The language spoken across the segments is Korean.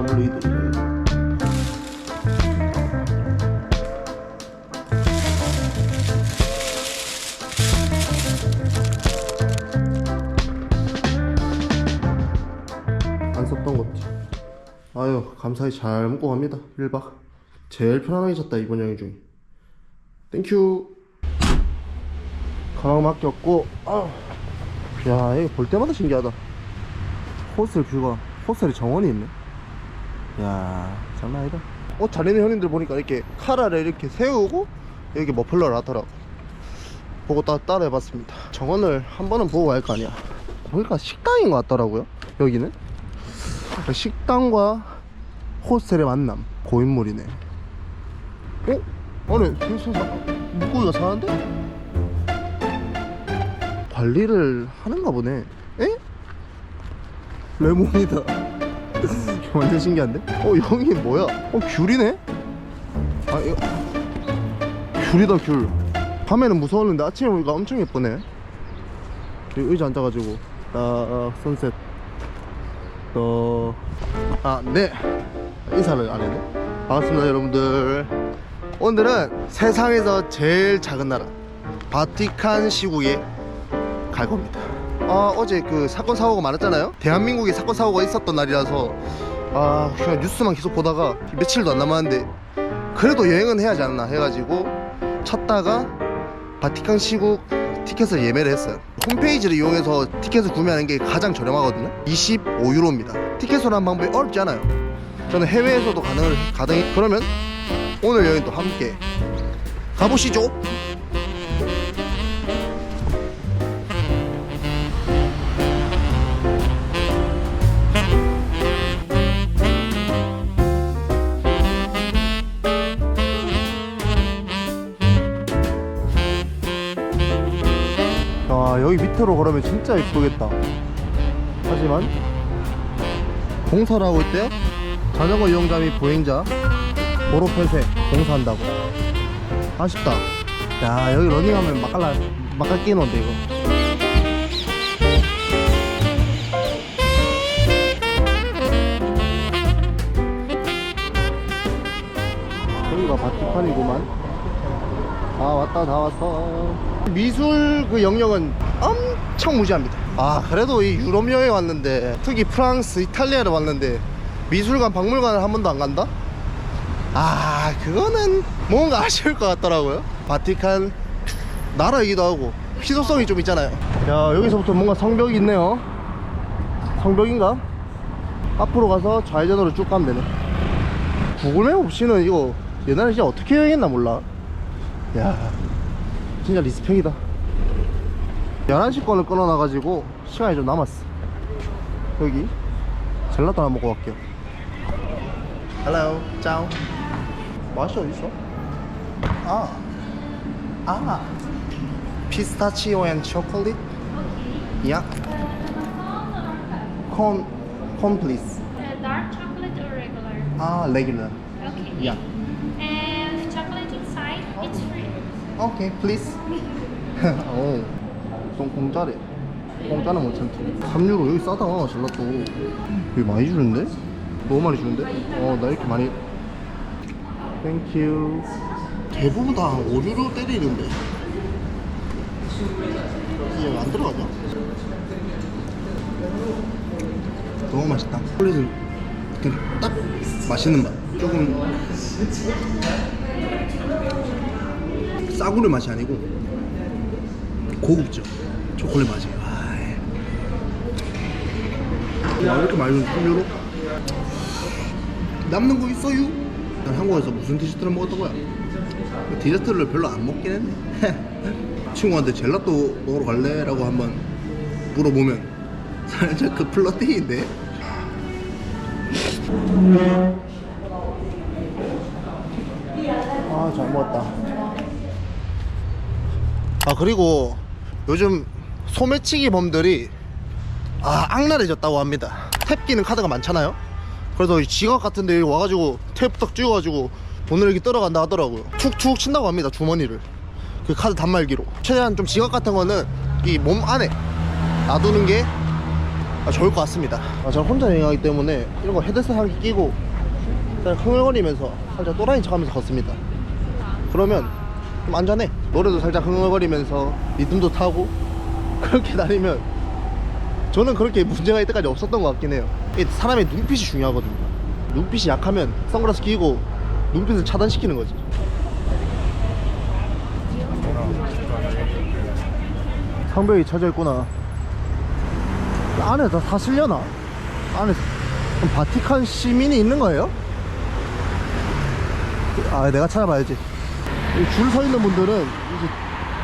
콩나물이들 안 썼던 것지? 아유 감사히 잘 먹고 갑니다. 1박 제일 편안하게 잤다 이번 여행 중에. 땡큐 가방 맡겼고 아. 야 이거 볼 때마다 신기하다. 호스텔 뷰가 호스텔에 정원이 있네 야 장난 아니다. 옷잘 입는 현인들 보니까 이렇게 카라를 이렇게 세우고 여기 머플러를 하더라고. 보고 따, 따라 해봤습니다. 정원을 한 번은 보고 갈 거 아니야. 보니까 식당인 것 같더라고요 여기는. 식당과 호스텔의 만남 고인물이네. 어? 아니 세상 물고기가 사는데? 관리를 하는가 보네. 에? 레몬이다 완전 신기한데? 어 여기 뭐야? 어 귤이네? 아 이거 귤이다 귤. 밤에는 무서웠는데 아침에 보니까 엄청 예쁘네. 여기 의자 앉아가지고. 아, 아 선셋. 또아네. 인사를 안 했네. 반갑습니다 여러분들. 오늘은 세상에서 제일 작은 나라 바티칸 시국에 갈 겁니다 아 어제 그 사건 사고가 많았잖아요? 대한민국에 사건 사고가 있었던 날이라서. 아 그냥 뉴스만 계속 보다가 며칠도 안 남았는데 그래도 여행은 해야지 않나 해가지고 찾다가 바티칸 시국 티켓을 예매를 했어요. 홈페이지를 이용해서 티켓을 구매하는 게 가장 저렴하거든요. 25유로입니다. 티켓을 하는 방법이 어렵지 않아요. 저는 해외에서도 가능을 가능해 그러면 오늘 여행도 함께 가보시죠 밑으로 걸으면 진짜 이쁘겠다. 하지만 공사를 하고 있대요? 자전거 이용자 및 보행자 도로 폐쇄 공사한다고. 아쉽다. 야 여기 러닝하면 막갈라 막갈 끼는데 이거. 여기가 바티칸이구만 아 왔다 다 왔어. 미술 그 영역은 엄청 무지합니다. 아 그래도 이 유럽 여행 왔는데 특히 프랑스 이탈리아를 왔는데 미술관 박물관을 한 번도 안 간다? 아 그거는 뭔가 아쉬울 것 같더라고요. 바티칸 나라이기도 하고 희소성이 좀 있잖아요. 야 여기서부터 뭔가 성벽이 있네요. 성벽인가? 앞으로 가서 좌회전으로 쭉 가면 되네. 구글맵 없이는 이거 옛날에 진짜 어떻게 여행했나 몰라 야 진짜 리스펙이다. 11시 건을 끊어놔가지고 시간이 좀 남았어. 여기 젤라또 하나 먹고 갈게요. Hello, 짜오 맛이 어딨어? 아, 아. 피스타치오 앤 초콜릿? 야. 콘, 콘 플리즈. Uh, dark chocolate or regular? 아, 레귤러 Okay. 야 오케이, 플리즈 오, 좀 공짜래. 공짜는 못 참지. 3유로 여기 싸다 젤라또 여기 많이 주는데? 너무 많이 주는데? 어나 이렇게 많이. 땡큐 대부분 다 5유로 때리는데. 이게 안 들어가죠? 너무 맛있다. 초콜릿은 그냥 딱 맛있는 맛. 조금 싸구려 맛이 아니고 고급져 초콜릿 맛이 와, 예. 와 이렇게 많이 3유로? 남는 거 있어요? 난 한국에서 무슨 디저트를 먹었던 거야? 디저트를 별로 안 먹긴 했네 친구한테 젤라또 먹으러 갈래? 라고 한번 물어보면 살짝 그 플러팅인데 아잘 먹었다 아 그리고 요즘 소매치기 범들이 아 악랄해졌다고 합니다. 탭 끼는 카드가 많잖아요? 그래서 이 지갑 같은데 와가지고 탭딱 찍어가지고 돈을 이렇게 떨어간다 하더라고요. 툭툭 친다고 합니다 주머니를. 그 카드 단말기로. 최대한 좀 지갑 같은 거는 이 몸 안에 놔두는 게 아, 좋을 것 같습니다. 아, 저는 혼자 여행하기 때문에 이런 거 헤드셋 한 개 끼고 그냥 흥얼거리면서 살짝 또라이 척하면서 걷습니다. 그러면 좀 안전해. 노래도 살짝 흥얼거리면서 리듬도 타고 그렇게 다니면 저는 그렇게 문제가 이때까지 없었던 것 같긴 해요. 사람의 눈빛이 중요하거든요. 눈빛이 약하면 선글라스 끼고 눈빛을 차단시키는 거지. 성벽이 쳐져 있구나. 안에 다 사슬려나? 안에 바티칸 시민이 있는 거예요? 아 내가 찾아봐야지 줄 서 있는 분들은 이제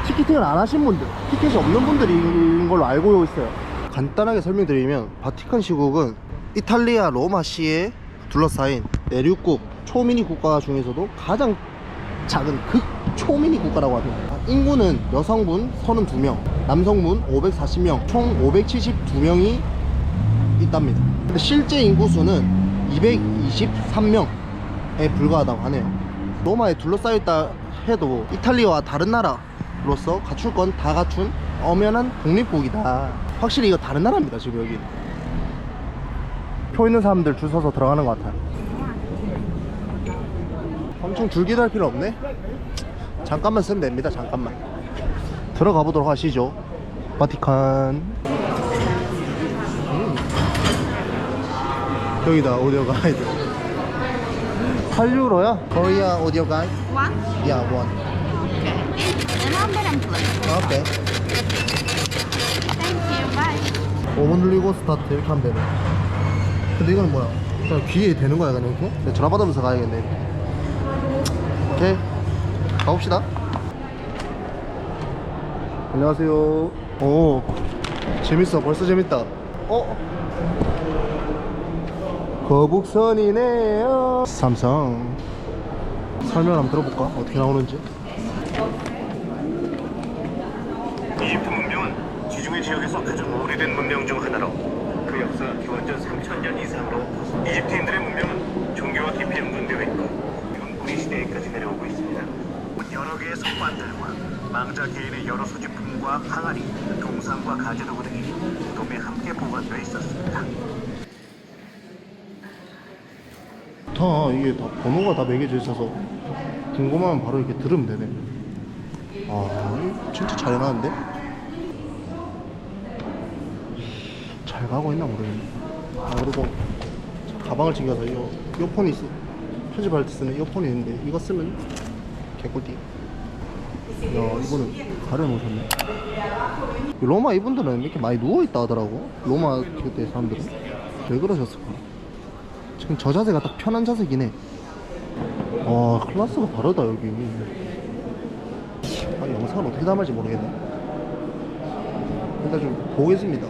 티켓팅을 안 하신 분들 티켓이 없는 분들인 걸로 알고 있어요 간단하게 설명드리면 바티칸 시국은 이탈리아 로마시에 둘러싸인 내륙국 초미니 국가 중에서도 가장 작은 극 초미니 국가라고 합니다. 인구는 여성분 32명, 남성분 540명, 총 572명이 있답니다. 근데 실제 인구수는 223명에 불과하다고 하네요. 로마에 둘러싸여 있다 해도 이탈리아와 다른 나라로서 갖출 건 다 갖춘 엄연한 독립국이다. 확실히 이거 다른 나라입니다, 지금 여기. 표 있는 사람들 줄 서서 들어가는 것 같아요. 엄청 줄 기다릴 필요 없네. 잠깐만 쓰면 됩니다. 잠깐만. 들어가 보도록 하시죠. 바티칸. 음. 여기다 오디오 가이드. 8유로야? 코리아 오디오 가이드? One? 야, 원. The number and plate. 오케이. Thank you. Bye. 5분 눌리고 스타트 이렇게 하면 되네. 근데 이거는 뭐야? 그냥 귀에 대는 거야, 그냥 이렇게? 네, 전화 받으면서 가야겠네. 오케이. 가봅시다. 안녕하세요. 오, 재밌어. 벌써 재밌다. 어? 거북선이네요. 삼성. 설명 한번 들어볼까? 어떻게 나오는지. 이집트 문명은 지중해 지역에서 가장 오래된 문명 중 하나로 그 역사가 기원전 3000년 이상으로 이집트인들의 문명은 종교와 깊이 연관되어 있고 이건 우리 시대에까지 내려오고 있습니다. 여러 개의 석반들과 망자 개인의 여러 소지품과 항아리, 동상과 가재도구 등이 도에 함께 보관되어 있었습니다. 다 이게 다 번호가 다 매겨져 있어서 궁금하면 바로 이렇게 들으면 되네. 아, 진짜 잘 해놨는데? 잘 가고 있나 모르겠네. 아, 그리고 가방을 챙겨서 이 이어폰이 있어. 편집할 때 쓰는 이어폰이 있는데 이거 쓰면 개꿀띠. 야, 이거는 가려놓으셨네. 로마 이분들은 이렇게 많이 누워있다 하더라고. 로마 그때 사람들은. 왜 그러셨을까? 지금 저 자세가 딱 편한 자세긴 해. 와, 클래스가 다르다, 여기. 아, 영상을 어떻게 담을지 모르겠네. 일단 좀 보겠습니다.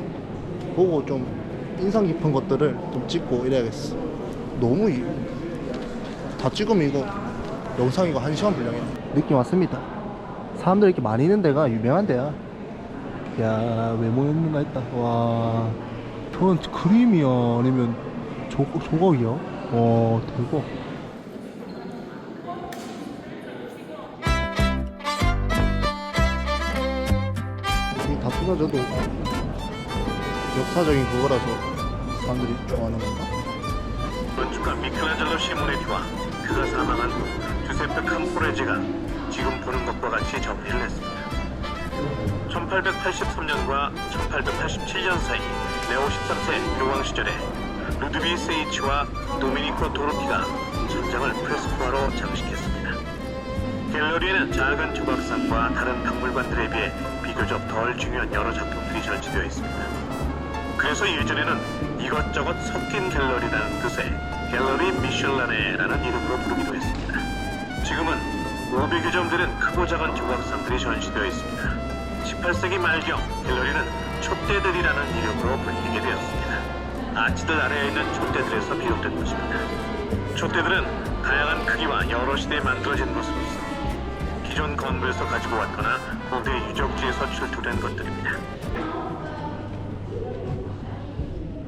보고 좀 인상 깊은 것들을 좀 찍고 이래야겠어. 너무 이, 다 찍으면 이거 영상 이거 한 시간 분량이네. 느낌 왔습니다. 사람들 이렇게 많이 있는 데가 유명한 데야. 야, 외모 있는가 했다. 와, 저건 그림이야? 아니면 조, 조각이야? 와, 대박. 이 다투가 저도 역사적인 그거라서 사람들이 좋아하는 건가? 건축가 미켈란젤로 시모네티와 그가 사망한 후 주세페 캄포레지가 지금 보는 것과 같이 정리를 했습니다. 1883년과 1887년 사이 레오 13세 교황 시절에 루드비 세이치와 도미니코 도로티가 전장을 프레스코아로 장식했습니다. 갤러리에는 작은 조각상과 다른 박물관들에 비해 비교적 덜 중요한 여러 작품들이 전시되어 있습니다. 그래서 예전에는 이것저것 섞인 갤러리라는 뜻의 갤러리 미슐라네라는 이름으로 부르기도 했습니다. 지금은 500여 점 되는 크고 작은 조각상들이 전시되어 있습니다. 18세기 말경 갤러리는 촛대들이라는 이름으로 불리게 되었습니다. 아치들 아래에 있는 촛대들에서 비롯된 것입니다. 촛대들은 다양한 크기와 여러 시대에 만들어진 모습으로서 기존 건물에서 가지고 왔거나 고대 유적지에서 출토된 것들입니다.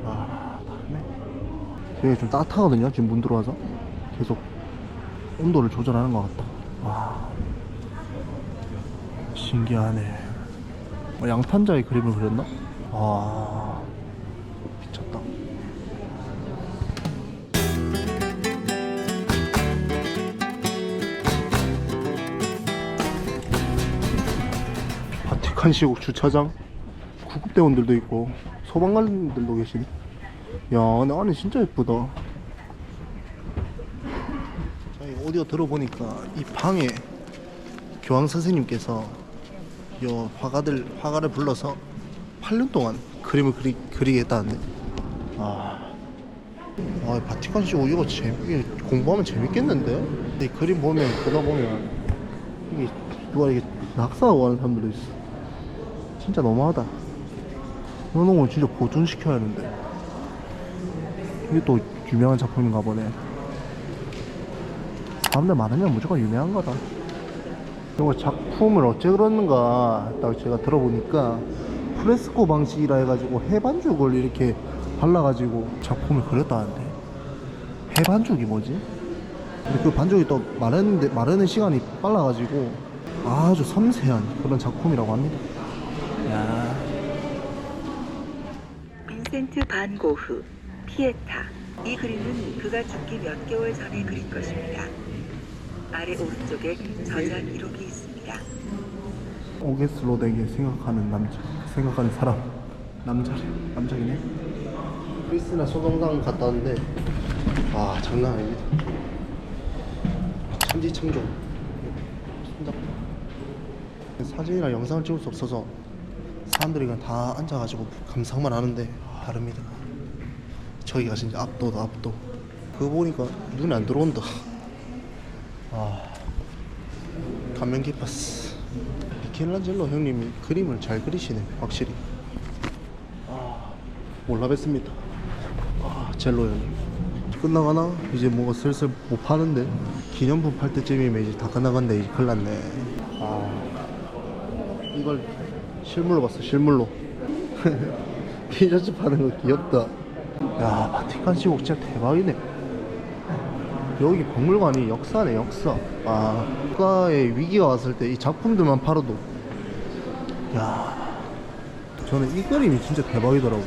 아. 되게 좀 따뜻하거든요. 지금 문 들어와서 계속 온도를 조절하는 것 같다. 와, 신기하네. 어, 양탄자의 그림을 그렸나? 아, 시국 주차장 구급대원들도 있고 소방관들도 계시네. 야 근데 안에 진짜 예쁘다. 자, 이 오디오 들어보니까 이 방에 교황 선생님께서 요 화가들 화가를 불러서 8년 동안 그림을 그리, 그리겠다는데. 아, 아 바티칸 시국 이거 재밌게 공부하면 재밌겠는데? 이 그림 보면 보다 보면 이게 누가 이게 낙서하고 하는 사람들도 있어 진짜 너무하다. 이런 걸 진짜 보존시켜야 하는데. 이게 또 유명한 작품인가 보네. 사람들 많으면 무조건 유명한 거다. 이거 작품을 어째 그러는가 딱 제가 들어보니까 프레스코 방식이라 해가지고 해반죽을 이렇게 발라가지고 작품을 그렸다는데. 해반죽이 뭐지? 근데 그 반죽이 또 마르는데 마르는 시간이 빨라가지고 아주 섬세한 그런 작품이라고 합니다. 야, 빈센트 반 고흐 피에타 이 그림은 그가 죽기 몇 개월 전에 그린 것입니다. 아래 오른쪽에 저장 기록이 있습니다. 오게스 로덱에 생각하는 남자, 생각하는 사람, 남자래, 남자이네. 크리스나 소동상 갔다 왔는데 아 장난 아닙니다. 천지창조. 사진이나 영상을 찍을 수 없어서 사람들이 그냥 다 앉아가지고 감상만 하는데 아, 다릅니다. 저기가 진짜 압도다 압도. 그거 보니까 눈에 안 들어온다. 아 감명 깊었어. 미켈란젤로 형님이 그림을 잘 그리시네 확실히. 아 몰라 뵀습니다. 아 젤로 형님. 끝나가나? 이제 뭐가 슬슬 못 파는데 기념품 팔 때쯤이면 이제 다 끝나간데 이제 큰일 났네 아 이걸 실물로 봤어 실물로. 티셔츠 파는 거 귀엽다. 야 바티칸 시국 진짜 대박이네. 여기 박물관이 역사네 역사. 아 국가에 위기가 왔을 때 이 작품들만 팔아도. 야 저는 이 그림이 진짜 대박이더라고.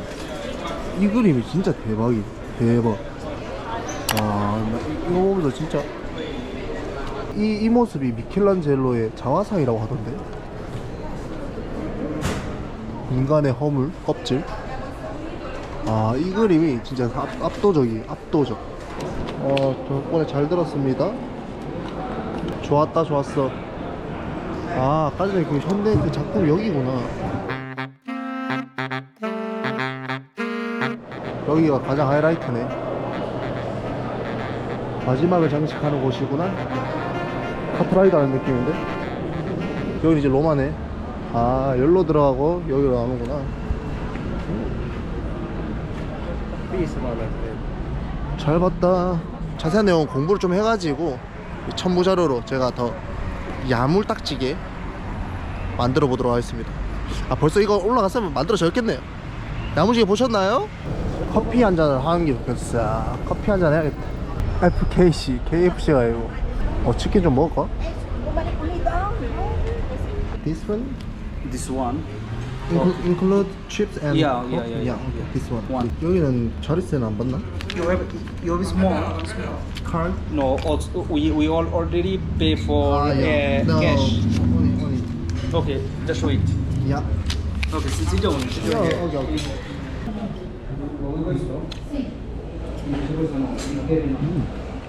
이 그림이 진짜 대박이 대박. 아, 이거 보면서 진짜. 이, 이 모습이 미켈란젤로의 자화상이라고 하던데 인간의 허물, 껍질. 아, 이 그림이 진짜 압, 압도적이 압도적. 어, 덕분에 잘 들었습니다. 좋았다 좋았어. 아, 아까 전에 그 현대 그 작품 여기구나. 여기가 가장 하이라이트네. 마지막을 장식하는 곳이구나. 카트라이더 하는 느낌인데? 여기 이제 로마네 아 열로 들어가고 여기로 나오는구나. 잘 봤다. 자세한 내용은 공부를 좀 해가지고 이 첨부 자료로 제가 더 야물딱지게 만들어 보도록 하겠습니다. 아 벌써 이거 올라갔으면 만들어졌겠네요. 야무지게 보셨나요? 커피 한 잔을 하는 게 좋겠어. 커피 한 잔 해야겠다. FKC, KFC가 아니고. 어 치킨 좀 먹을까? This one? This one. Inclu- include chips and Yeah, yeah, yeah, yeah. okay, this one. One. 여기는 자릿세는 안 받나? You have you have small. Card? No, also, we we all already pay for uh, no, cash. only, only. Okay, just wait. Yeah. Okay, down. Sit down Yeah, okay, okay.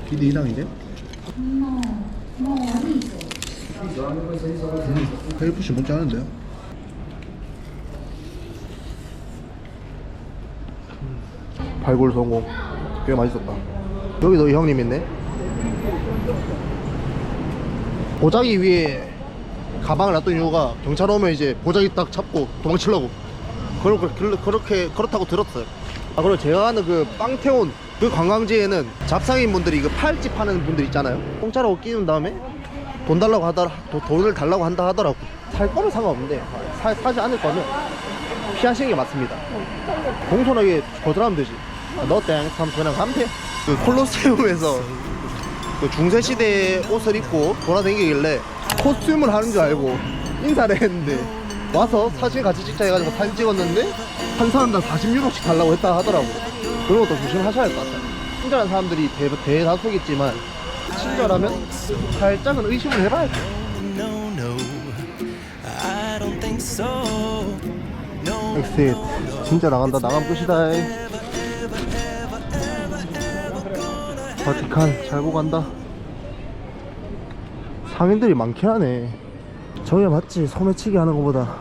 기대 이상인데? 음, KFC 먹지 않은데요? 발골 성공. 꽤 맛있었다. 여기도 이 형님 있네? 보자기 위에 가방을 놔둔 이유가 경찰 오면 이제 보자기 딱 잡고 도망치려고. 그렇게, 그렇게 그렇다고 들었어요. 아 그리고 제가 아는 그 빵태온 그 관광지에는 잡상인 분들이 그 팔찌 파는 분들 있잖아요. 공짜로 끼운 다음에 돈 달라고 하더라 도- 돈을 달라고 한다 하더라고. 살 거면 상관없는데 사, 사지 않을 거면 피하시는 게 맞습니다. 공손하게 거절하면 되지. 아, 너땡. 참 그냥 가면 돼 그 콜로세움에서 그 중세 시대 옷을 입고 돌아다니길래 코스튬을 하는 줄 알고 인사를 했는데 와서 사진 같이 찍자 해가지고 사진 찍었는데 한 사람당 40유로씩 달라고 했다 하더라고. 그런 것도 조심하셔야 할 것 같아요. 친절한 사람들이 대, 대다수겠지만 친절하면 살짝은 의심을 해봐야 돼. 엑sit 진짜 나간다. 나가면 끝이다 바티칸 잘 보고 간다. 상인들이 많긴 하네. 저게 맞지? 소매치기 하는 것보다.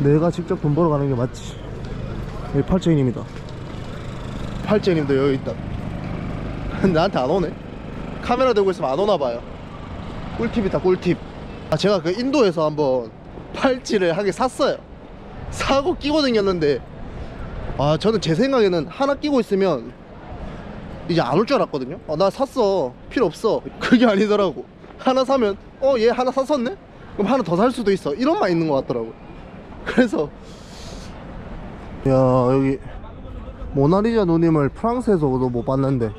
내가 직접 돈 벌어 가는 게 맞지. 여기 팔쟁이님이다. 팔쟁이님도 여기 있다. 나한테 안 오네. 카메라 들고 있으면 안 오나 봐요. 꿀팁이다 꿀팁. 아 제가 그 인도에서 한번 팔찌를 하게 샀어요. 사고 끼고 다녔는데 아 저는 제 생각에는 하나 끼고 있으면 이제 안 올 줄 알았거든요. 어, 나 샀어. 필요 없어. 그게 아니더라고. 하나 사면 어 얘 하나 샀었네? 그럼 하나 더 살 수도 있어. 이런 말 있는 것 같더라고. 그래서 야 여기 모나리자 누님을 프랑스에서도 못 봤는데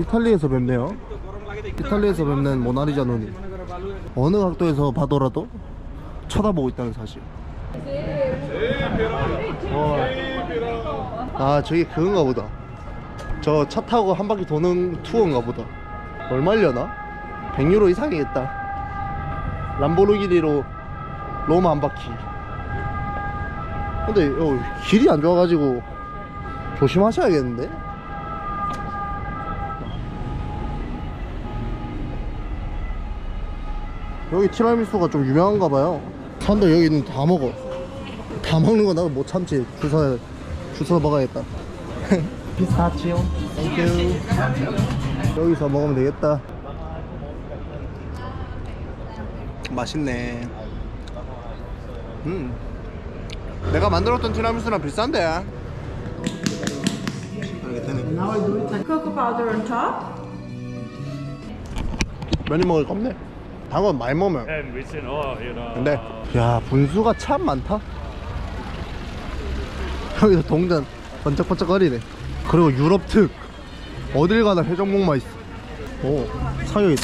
이탈리아에서 뵙네요. 이탈리아에서 뵙는 모나리자 누님. 어느 각도에서 봐더라도 쳐다보고 있다는 사실. 어. 아 저기 그건가 보다 저 차 타고 한 바퀴 도는 투어인가 보다. 얼마려나? 100유로 이상이겠다. 람보르기니로 로마 한 바퀴. 근데 어, 길이 안 좋아가지고 조심하셔야겠는데? 여기 티라미수가 좀 유명한가 봐요. 사람들 여기 있는 다 먹어. 다 먹는 거 나도 못 참지. 주사 주사 먹어야겠다 피스타치오 땡큐 여기서 먹으면 되겠다. 맛있네. 음. 내가 만들었던 티라미수랑 비싼데. Cocoa powder on top. 많이 먹을 겁네. 당은 많이 먹으면. And oh, you know. 근데 야 분수가 참 많다. 여기서 동전 번쩍번쩍 거리네 그리고 유럽 특. 어딜 가나 회전목마 있어. 오 사격 있다.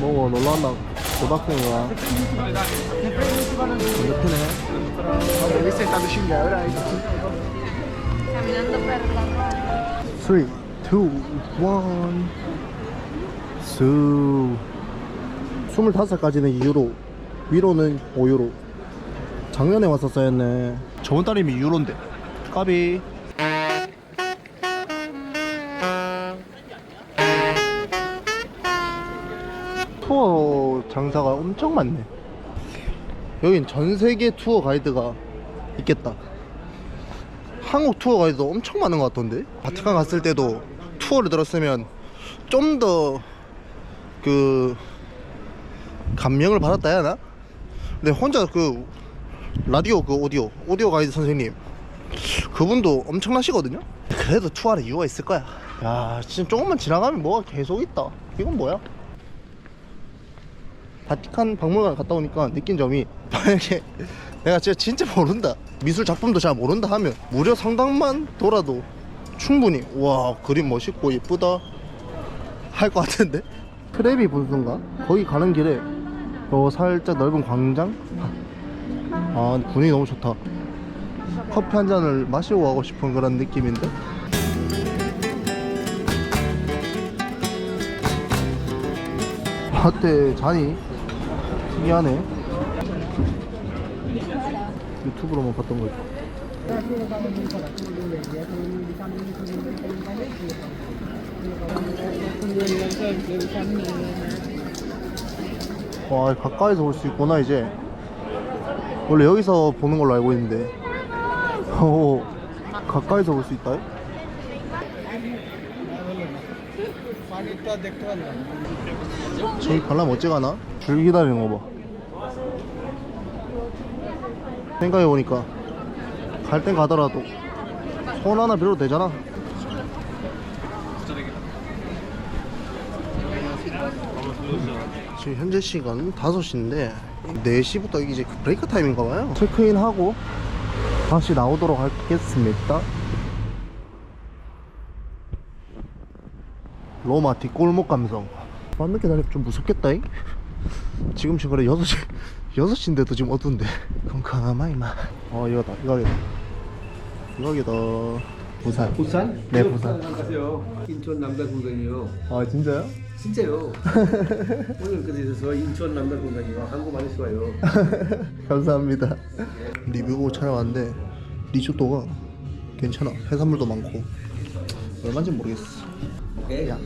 먹어 놀라웠나 고등학생이야. 이렇게네. 3, 2, 1수 25까지는 2유로 위로는 5유로 작년에 왔었어야 했네 저번 달이면 유로인데. 까비. 투어 장사가 엄청 많네. 여긴 전세계 투어 가이드가 있겠다. 한국 투어 가이드도 엄청 많은 것 같던데? 바티칸 갔을 때도 투어를 들었으면 좀 더 그 감명을 받았다 해야 하나? 근데 혼자 그 라디오 그 오디오 오디오 가이드 선생님 그분도 엄청나시거든요 그래도 투어하는 이유가 있을 거야 야 진짜 조금만 지나가면 뭐가 계속 있다 이건 뭐야? 바티칸 박물관 갔다 오니까 느낀 점이 만약에 내가 진짜 진짜 모른다 미술 작품도 잘 모른다 하면 무려 상당만 돌아도 충분히 와 그림 멋있고 예쁘다 할 것 같은데 트레비 분수인가? 거기 가는 길에 요 살짝 넓은 광장? 아 분위기 너무 좋다. 커피 한 잔을 마시고 가고 싶은 그런 느낌인데? 라떼 잔이 특이하네. 유튜브로만 봤던 거 있고. 와 가까이서 볼 수 있구나 이제 원래 여기서 보는 걸로 알고 있는데. 오 가까이서 볼 수 있다 저기 가려면 어찌 가나? 줄 기다리는 거봐. 생각해보니까 갈 땐 가더라도 손 하나 빌어도 되잖아. 지금 현재 시간 5시인데 4시부터 이제 그 브레이크 타임인가 봐요 체크인 하고 다시 나오도록 하겠습니다 로마 뒷골목 감성 밤 늦게 다니면 좀 무섭겠다 잉? 지금 지금 그래 6시 6시인데도 지금 어두운데 그럼 가만히 마어 이거다 이거겠다 이거겠다 부산. 부산? 네, 부산. 가세요. 인천 남달공단이요. 아 진짜요? 진짜요. 오늘 그래서 인천 남달공단이요. 한국 많이 좋아요. 감사합니다. 리뷰 보고 촬영하는데 리조또가 괜찮아. 해산물도 많고 얼마인지 모르겠어. 오케이. 야,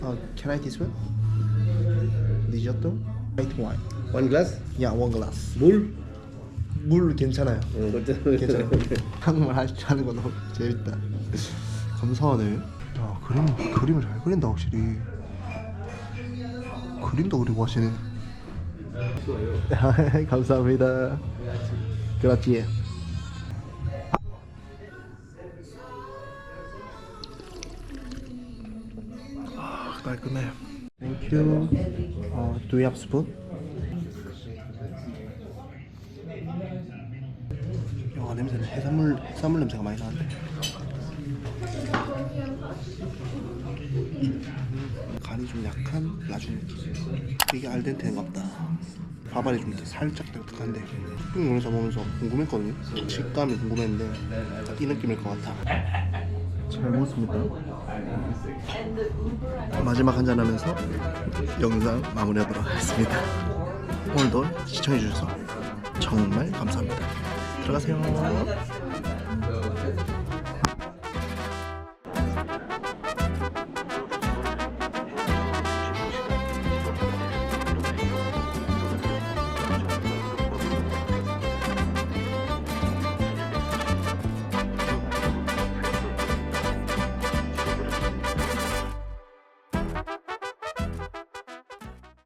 어, can I this one? 리조또, white wine. 원 글라스? 야, one glass. 물? 물 괜찮아요. 응, 괜찮아. 한국말 할- 하는 거 너무 재밌다. 감사하네. 야, 그림 그림을 잘 그린다 확실히. 그림도 그리고 하시네. 감사합니다. 그렇지. 아, 깔끔해. Thank you. 어, do you have spoon? 야, 냄새는 해산물 해산물 냄새가 많이 나는데. 간이 좀 약한 라준 느낌. 이게 알덴테인가 보다. 밥알이 좀 살짝 딱딱한데 쭉 놀면서 보면서 궁금했거든요. 식감이 궁금했는데 딱이 느낌일 것 같아. 잘 먹었습니다. 마지막 한잔 하면서 영상 마무리하도록 하겠습니다. 오늘도 시청해주셔서 정말 감사합니다. 들어가세요.